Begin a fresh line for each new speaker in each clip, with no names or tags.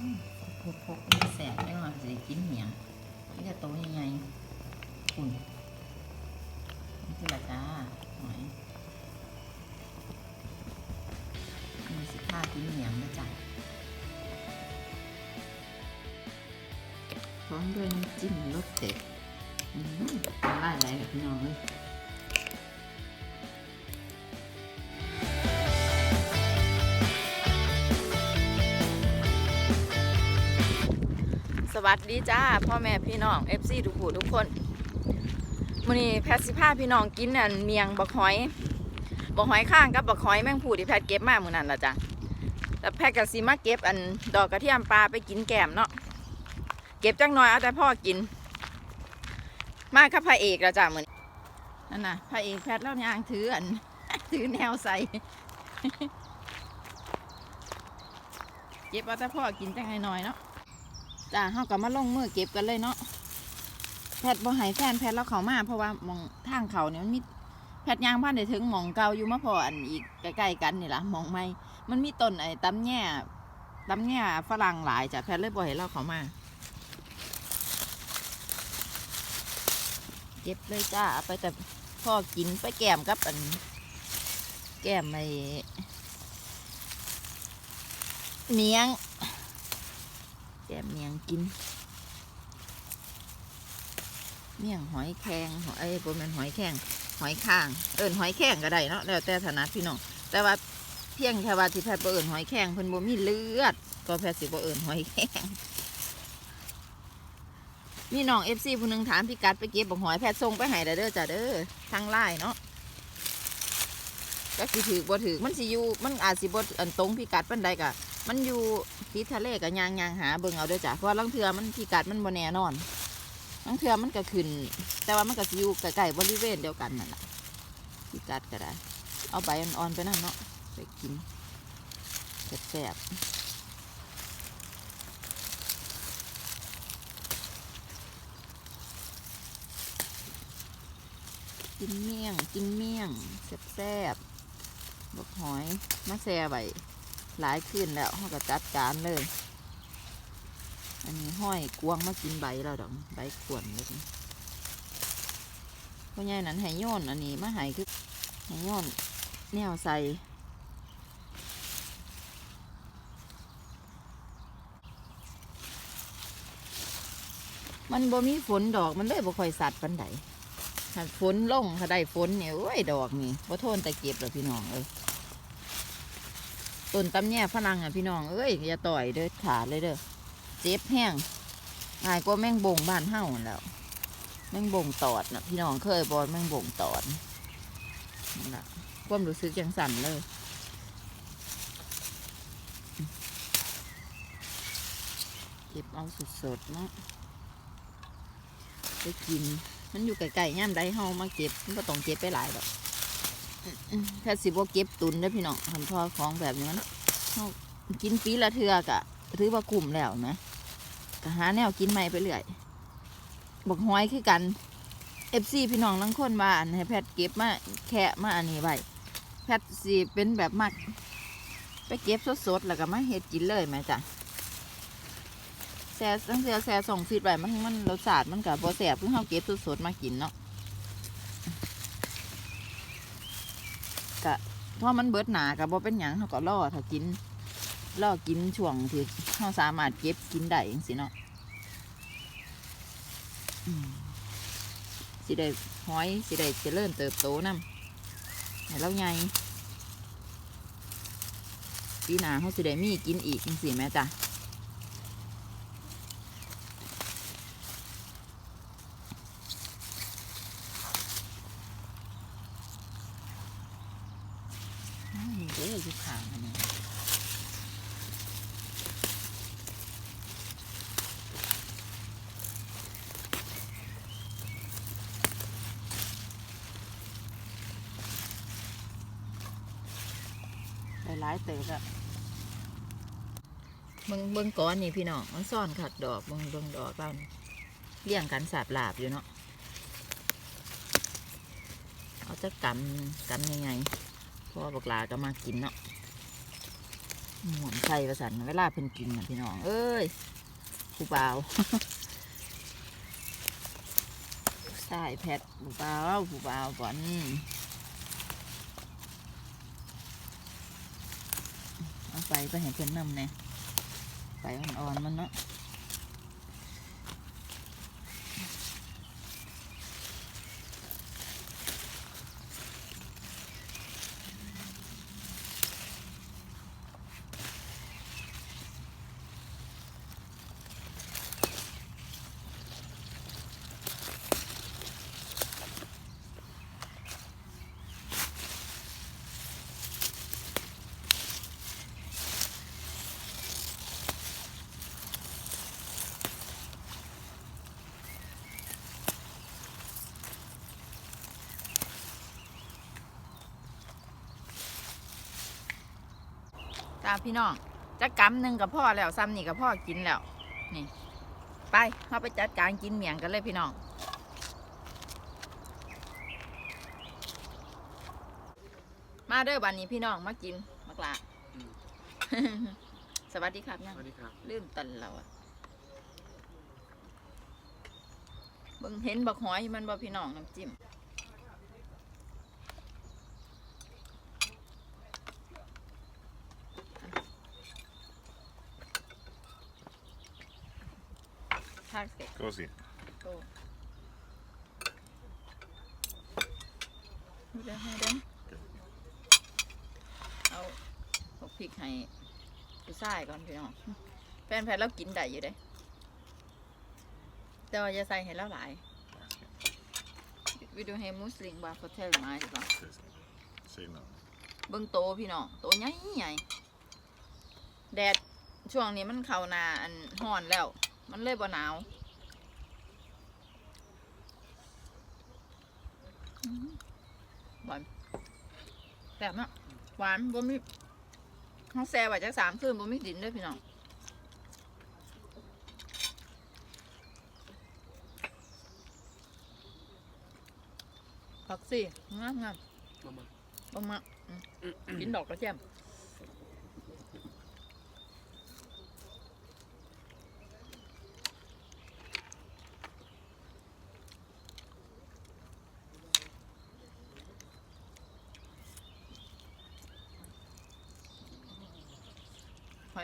อืมพกพกแสบได้มาสิได้กินเหมียงนี่จะโตยังไงอุ่นนี่คือละจ้าหอยมีสิค่ากินเหมียงนะจ๊ะพร้อมด้วยน้ำจิ้มรสเด็ดอืมละลายไหลแบบน้องเลย
วัสดีจ้าพ่อแม่พี่น้องเอฟซีทุกผู้ทุกคนมื้อนี้แพทสิพาพี่น้องกินอันเมียงบักหอยบักหอยข้างกับบักหอยแมงผู้ที่แพทเก็บมามื้อนั้นละจ้ะแล้วแพทย์ก็สิมาเก็บอันดอกกระเทียมปลาไปกินแกมเนาะเก็บจังน้อยเอาแต่พ่อกิน มากับพระเอกล้วจ้ะมื้อนนั่นน่ะพระเอกแพทเล่ายางถืออันถือแนวใส่เก็บเอาแต่พ่อกินจังน้อยเนาะ จ้าเฮาก็มาลงมือเก็บกันเลยเนาะแพทย์บ่ให้แฟนแพทย์เราเขามาเพราะว่ามองทางเขาเนี่ยมันมีแพทย์ยางพันได้ถึงหมองเก่าอยู่มาพออันอีกใกล้ๆกันนี่ล่ะหมองใหม่มันมีต้นไอ้ตำแง่ตำแง่ฝรั่งหลายจ้ะแพทย์เลยบ่ให้เราเขามาเก็บเลยจ้าไปแต่พ่อกินไปแก้มกับอันแก้มไอ้เมียง แกมเมียงกิน เมี่ยงหอยแครงหอยเอ้ยบ่แมนหอยแครงหอยข้าง เอิ้นหอยแครงก็ได้เนาะแล้วแต่ถนัดพี่น้องแต่ว่าเพียงแค่ว่าที่แพทย์บ่เอิ้นหอยแครงเพิ่นบ่มีเลือด ก็แพทย์สิบ่เอิ้นหอยแครงมีน้อง FC ผู้หนึงถามพี่กัดไปเก็บบักหอยแพทย์ส่งไปให้แล้วเด้อจ้ะเด้อทางไลน์เนาะก็สิถือบ่ถือมันสิอยู่มันอาจสิบ่อันตรงพี่กัดปานใดก็มันอยู่ที่ทะเลกับยางยางหาเบิ่งเอาด้วยจ้ะเพราะว่าลังเทือมันพิกัดมันบ่แน่นอนลังเทือมันก็ขึ้น แต่ว่ามันก็อยู่ใกล้ๆบริเวณเดียวกันนั่นแหละพิกัดก็ได้ เอาใบอ่อนๆไปนั่นเนาะไปกินแซ่บๆกินเมี่ยง กินเมี่ยงแซ่บๆบกหอยมาแซ่ไว้ หลายขึ้นแล้วเขาก็จัดการเลย อันนี้ห้อยกวงมากินใบเราดอกใบขวนเลยพ่อใหญ่นั้นให้โยนอันนี้มาให้คือให้โยนแนวใส่มันบ่มีฝนดอกมันเลยบ่ค่อยสัตว์ปันใดถ้าฝนลงถ้าได้ฝนเนี่ยโอ้ยดอกนี่บ่ทนแต่เก็บหรอกพี่น้องเอ้ย ต้นตำแย่ฝรั่งอะพี่น้องเอ้ยอย่าต่อยเด้อขาดเลยเด้อเจ็บแห้งง่ายกว่าแมงบงบ้านเฮาหั่นแล้วแมงบงตอดนะพี่น้องเคยบอลแมงบงตอดนะความรู้สึกจังสั่นเลยเก็บเอาสดๆเนาะไปกิน มันอยู่ไกลๆย่ามใดเฮามาเก็บมันก็ต้องเก็บไปหลายดอก แค่สิบว่าเก็บตุนได้พี่น้องทำพ่อของแบบนี้มันกินปีละเทือกะถือว่ากลุ่มแล้วนะก็หาแนวกินใหม่ไปเรื่อยบอกห้อยคือกันเอฟซีพี่น้องลังคนมาอันให้แพทย์เก็บมาแค่มาอันนี้ไว้แพทย์สิเป็นแบบมัก ไปเก็บสดๆแล้วก็มาเฮ็ดกินเลยไหมจ้ะแซ่ตั้งแต่แซ่ส่งฟีดไว้มันมันรสชาติมันกับบ่แซ่บเพิ่งเฮาเก็บสดๆมากินเนาะ เพราะมันเบิดหนากับบ่เป็นหยังเขาก็ล่อถ้ากินล่อกินช่วงที่เขาสามารถเก็บกินได้เองสิเนาะสิได้ห้อยสิได้เจริญเติบโตนำให้เราใหญ่ปีหนาเขาสิได้มีกินอีกจังสิแม่จ้ะอ้าวเด้ออยู่ข้างอันนี้ หลายเต๋อะเบิ่งเบิ่งก้อนนี่พี่น้องมันซ่อนขัดดอกเบิ่งเบิ่งดอกเรานเลี้ยงกันสาบลาบอยู่เนาะเอาจะกำกำยังไงพ่อบอกลาก็มากินเนาะหมุนใส่ประสันเวลาเพิ่นกินน่ะพี่น้อง เอ้ยผู้บ่าวใส่แพทผู้บ่าวผู้บ่าวก่อนเอา ไปไปให้เพื่อนนำเนี่ยไปอ่อนๆมันเนาะ ตามพี่น้องจักกำหนึ่งกับพ่อแล้วซ้ำนี่กับพ่อกินแล้วนี่ ไปเราไปจัดการกินเมียงกันเลยพี่น้องมาเด้อบันนี้พี่น้องมากินมักละ
อืม
สวัสดีครับยัง
สวัสดีครับ
ลืมตันเราอะเบิ่งเห็นบักหอยมันบ่พี่น้องน้ำจิ้มทากเสร็จ
Così.
โตดูได้ให้เด้นเอาพวกพริกให้ผู้ชายก่อนพี่น้องแฟนแพทย์เรากินได้อยู่เด้แต่ว่าจะใส่ให้แล้วหลาย วิดีโอให้มุสลิมบาร์โคเทลมาดีกว่า
Sì, sì. Sì, no.
เบิ่งโตพี่น้องโตใหญ่ใหญ่แดดช่วงนี้มันเข้าหนาอันห้อนแล้ว มันเลยบ่หนาวอื้อหือหวาน แซ่บมากหวานบ่มีห้องแซ่ไว้จักสามคืนบ่มีดินเด้วยพี่น้องผักสิงามงาม
มามา
ๆบ่มาอืมกินดอกกระเทียม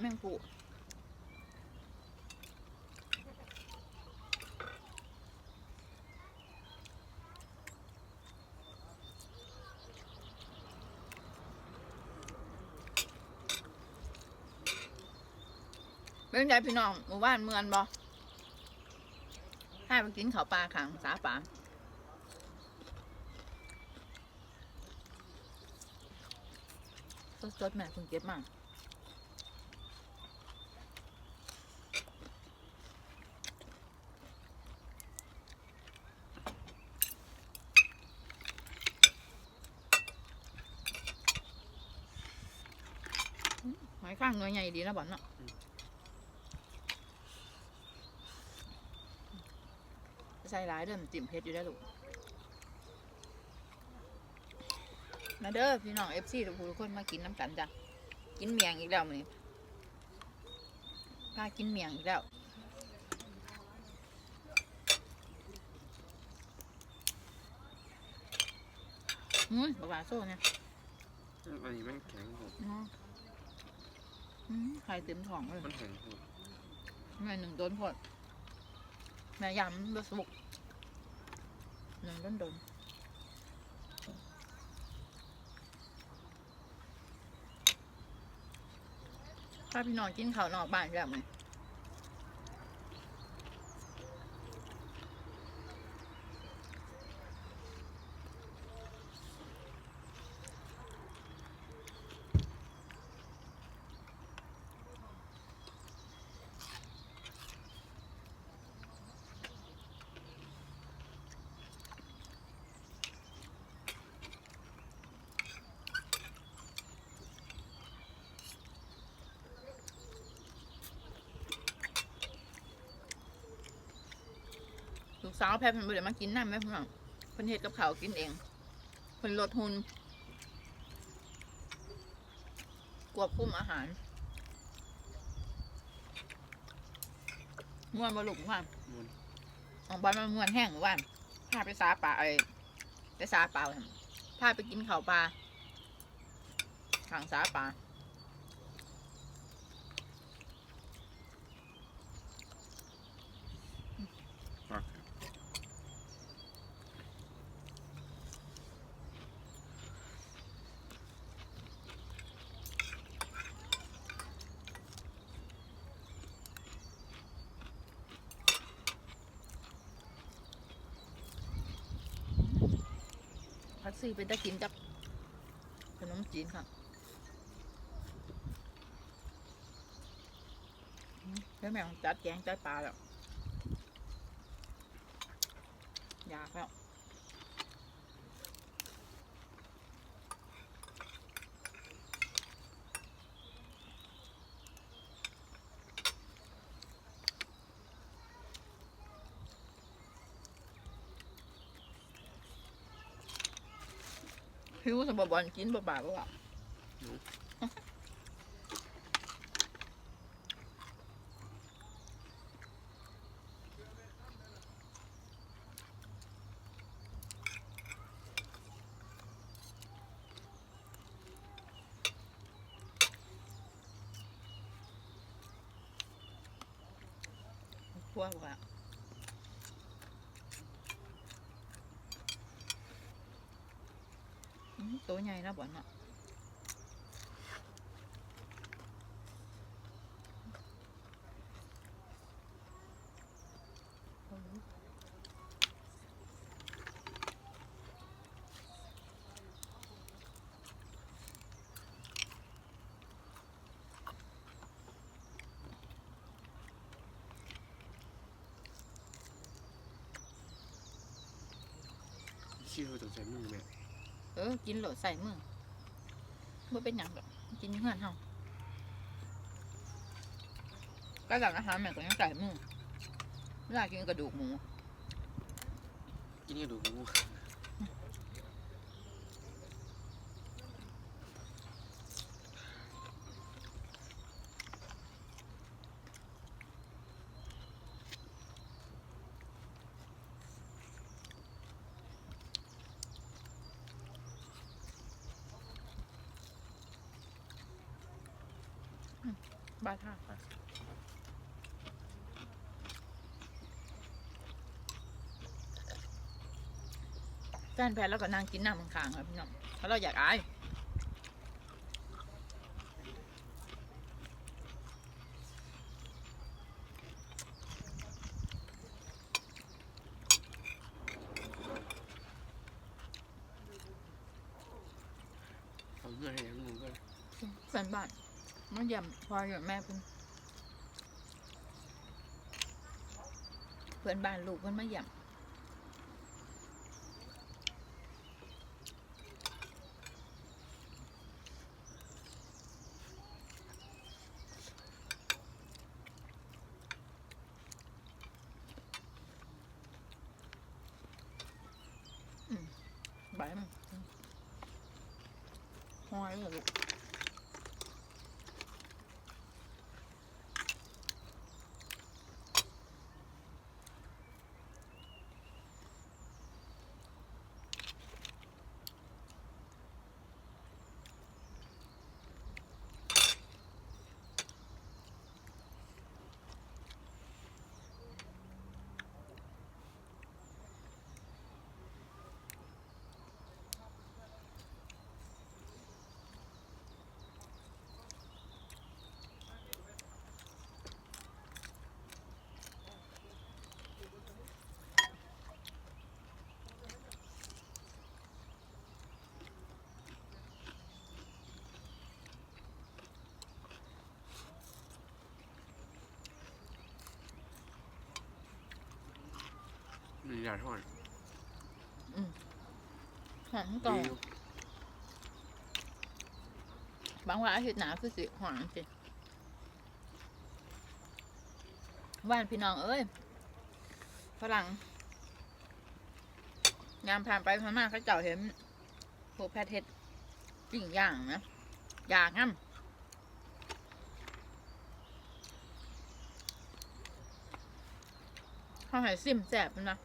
แมงปูเป็นไงพี่น้องหมู่บ้านเมืองบ่ให้มากินข้าวปลาขังสาปลาสดๆแม่คุณเก็บมาอยข้างหน่วยใหญ่ดีนะบอลเนาะใส่ร้ายเด้อมันจิ้มเพชรอยู่ได้อลูกมาเด้อพี่น้องเอฟซีทุกผู้ทุกคนมากินน้ำกันจ้ะกินเมียงอีกแล้วมื้อนี้พากินเมียงอีกแล้วอุ้ยบาวาโซ่เนี่ย
อันนี้มันแข็งผม
อ๋ออืมไข่เต็มท้องเลย
มันแข็งผม
แม่หนึ่งโดนพดแม่ยำบะสุกหนึ่งโดนโดนถ้าพี่น้องกินข้าวนอกบ้านแบบไหม ลูกสาวแพรเพิ่นบ่ได้มากินน้ำแม่พ่องเนเฮ็ดกับข้าวกินเองคนลดหุนควบคุมอาหารม้วนบ่ลุกว่า
ม่วน
ของบอลมันม่วนแห้งว่านพาไปซาป่าไอ้ไปซาป่าหั่นพาไปกินเขาวปลาทางซาป่า พักซี่เป็นตะกินกับขนมจีนค่ะแล้วแม่งจัดแกงจัดปลาแล้วอยากแล้ว หิวสมบบอลกินบ่บาบ่ว่าพวกว่า ตัวใหญ่นะบอลเนาะ
ขี้เราต้องใช้มื อแม่
เออ กินโหลดใส่มือบ่เป็นอย่างแบบกินอยู่อนเฮาก็หลังอาหารแม่ก็ยังใส่มือเวลากินกระดูกหมู
กินกระดูกหมู
บาท่าค่ะแฟนแพนแล้วก็นั่งกินน้ำข้างๆครับพี่น้องเพราะเราอยากอาย
เอาเงื่อให้ยังมึงก็
แฟนบ้านมา เยี่ยมพ่อเยี่ยมแม่เพิ่นเพื่อนบ้านลูกเพิ่นมาเยี่ยม มียา
ทอด
หันก่อ
ดี
น
อยู่
บางว่าอาทิตย์หนาคือสิหวานสิว่านพี่น้องเอ้ยฝรั่งงามผ่านไปผ่านมาเขาเจ้าเห็นพวกแพทย์เฮ็ดปิ้งย่างนะอยากงั้มเขาใหายซิมแสบมันนะ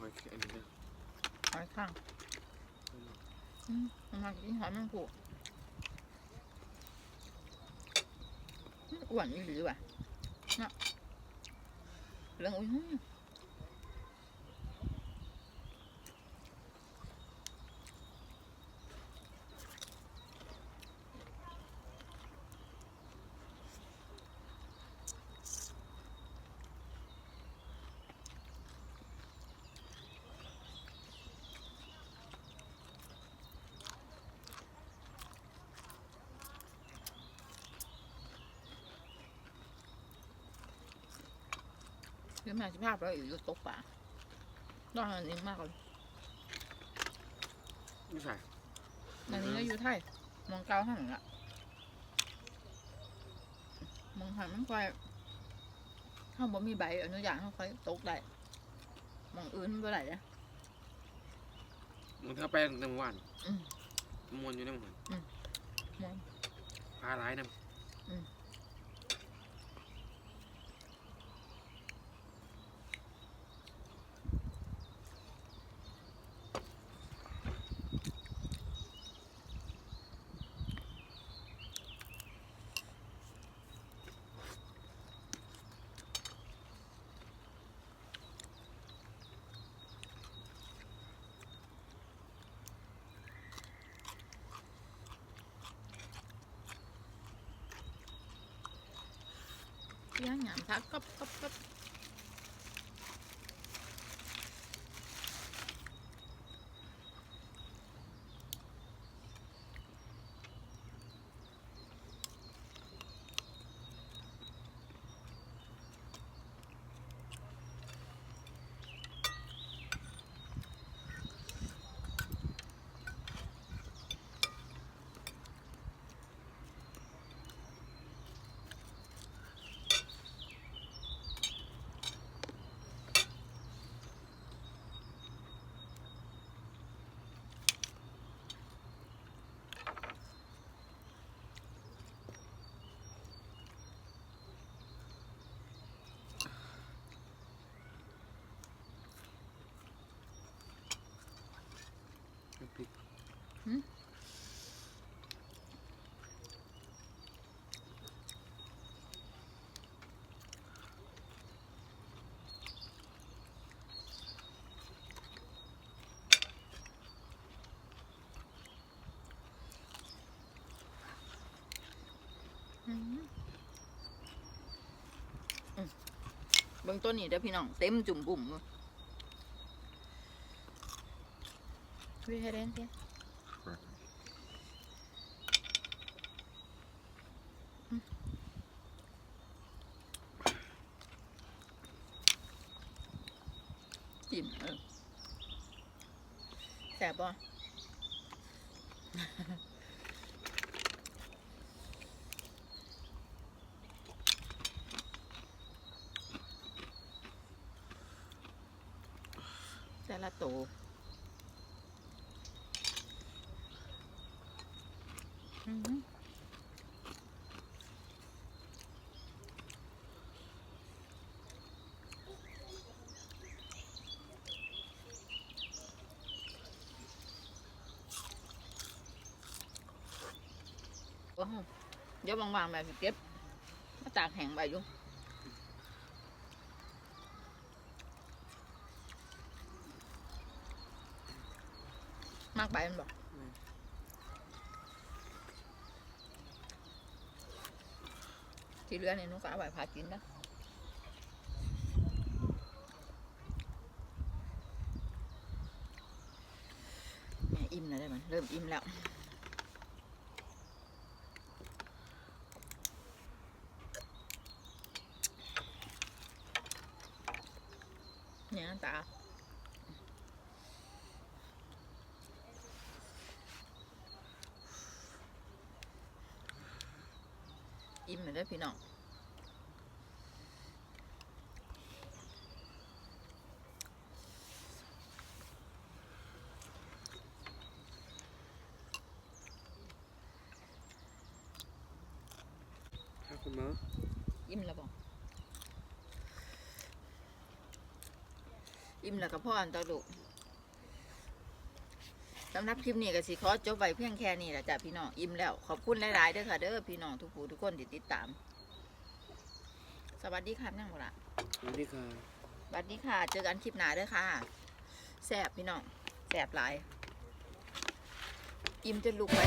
มึงมาคอยอันนี้เลย
หอยข้างอืมมันมากินหอยแมงผู้อ้วนอีหรือวะเนาะเรื่องอุ้ย หืมคือแม่สิภาพเราอยู่ตกป่าดอนอันนี้มากเลย
ไม่ใช่
อันนี้ก็อยู่ไทยมองเกาห้างละมองหันมันค่อยข้างบ่มีใบอนุญาตเขาค่อยตกได้มองอื่นบ่ได้เลย
มึงถ้าไปตั้งแต่เมื่อวาน
อืม
มวนอยู่ในหมัน
อืมม่วน
พาร้ายนะ
เสียงหยามทักกับกับกบ อืมอืมเบิ่งต้นนี้เด้อพี่น้อง เต็มจุ่มบุ่มเลยวิให้เล่นเสีย จิ้มเออแสบป่ะ แต่ละโตวอือหือ โอ้โหเดี๋ยววางๆแบบสิเก็บมาตากแห้งไปอยู่มากไปมันบอกที่เหลือเนี่ยนุก็เอาไว้พากินนะแม่อิ่มแล้วได้มันเริ่มอิ่มแล้ว ตา อิ่มเลยเด้อพี่น้อง
ครับคุณหมอ
อิ่มแล้วบ่อิ่มแล้วก็พ่ออันตอลูก สำหรับคลิปนี้ก็สิขอจบไว้เพียงแค่นี้แหละจ้ะพี่น้องอิ่มแล้ว ขอบคุณหลายๆเด้อค่ะเด้อพี่น้องทุกผู้ทุกคนที่ติดตาม สวัสดีครับนั่งบ่ละ
สวัสดีครับ
สวัสดีค่ะ เจอกันคลิปหน้าเด้อค่ะแสบพี่น้องแสบหลาย อิ่มจนลุกไป